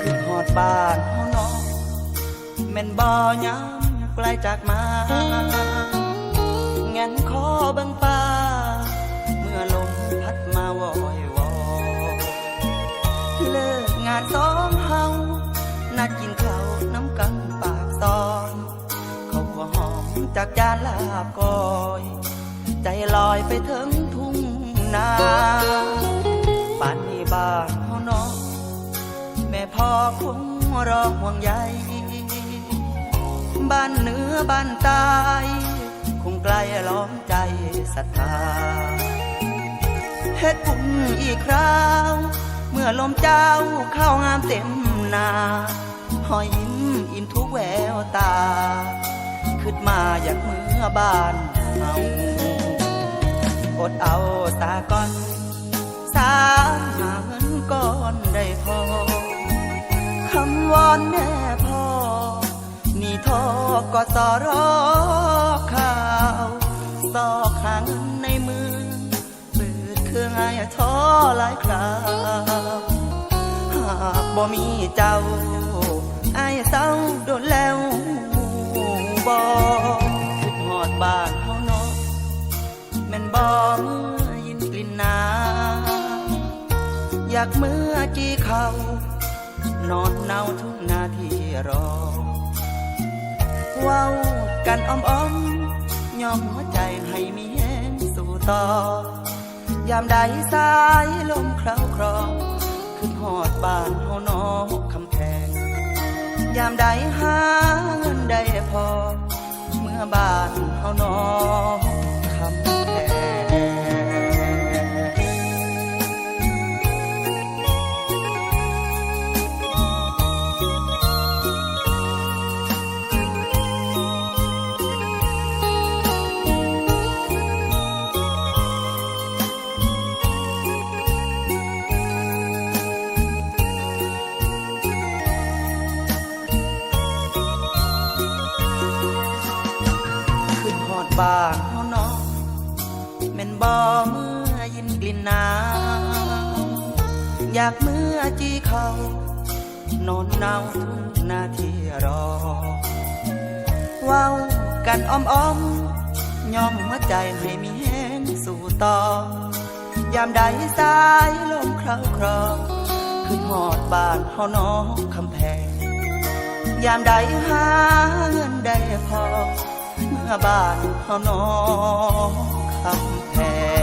คือหอดบ้านเฮาเนาะแม่นบ่ยาม ไกลจากมาแงนคอบิ่งป่าเมื่อลมพัดมาวอยวอเลิกงานสองเฮา นัดกินข้าวน้ำกันปากซอยเขาหัวหอมจากจานลาบก้อย ใจลอยไปถึงทุ่งนาป่านนี้บ้านเฮาเนาะแม่พ่อคงรอห่วงใย บ้านเหนือบ้านใต้คงใกล้ล้อมใจศรัทธาเฮ็ดบุญอีกคราว เมื่อลมเจ้าเข้างามเต็มนาหอยยิ้มอิ่มทุกแววตา ขึ้นมาอยากเมื่อบ้านเฮาอดเอาสาก่อนสามหาเงินก้อนได้พอคำวอนแม่ ทอกอสอรอข่าวซอกหาเงินในมือเปิดเครื่องไอ้ท้อหลายคราวหากบ่มีเจ้าไอ้เศร้าโดนแล้วบ่คิดหอดบ้านเฮาเนาะแม่นบ่เมื่อยินกลิ่นน้ำอยากเมื่อจีเขานอนเนาทุกนาทีรอ เว้ากันอ้อมอ้อมยอมหัวใจให้มีแหงสู่ต่อยามใดสายลมคราวครองขึ้นหอดบ้านเฮานอกคำแพงยามใดหาเงินได้พอ เมื่อบ้านเฮานอกคำ บ้านเฮาเนาะแม่นบ่เมื่อยินกลิ่นน้ำอยากเมื่อจีเขานอนเนาทุกนาทีรอว้ากันอ้อมอ้อมยอมหัวใจให้มีแห้งสู่ต่อยามใดสายลมคล้าครอขึ้นหอดบ้านเฮาเนาะคำแพงยามใดหาเงินได้พอ บ้านเขานองคำแพง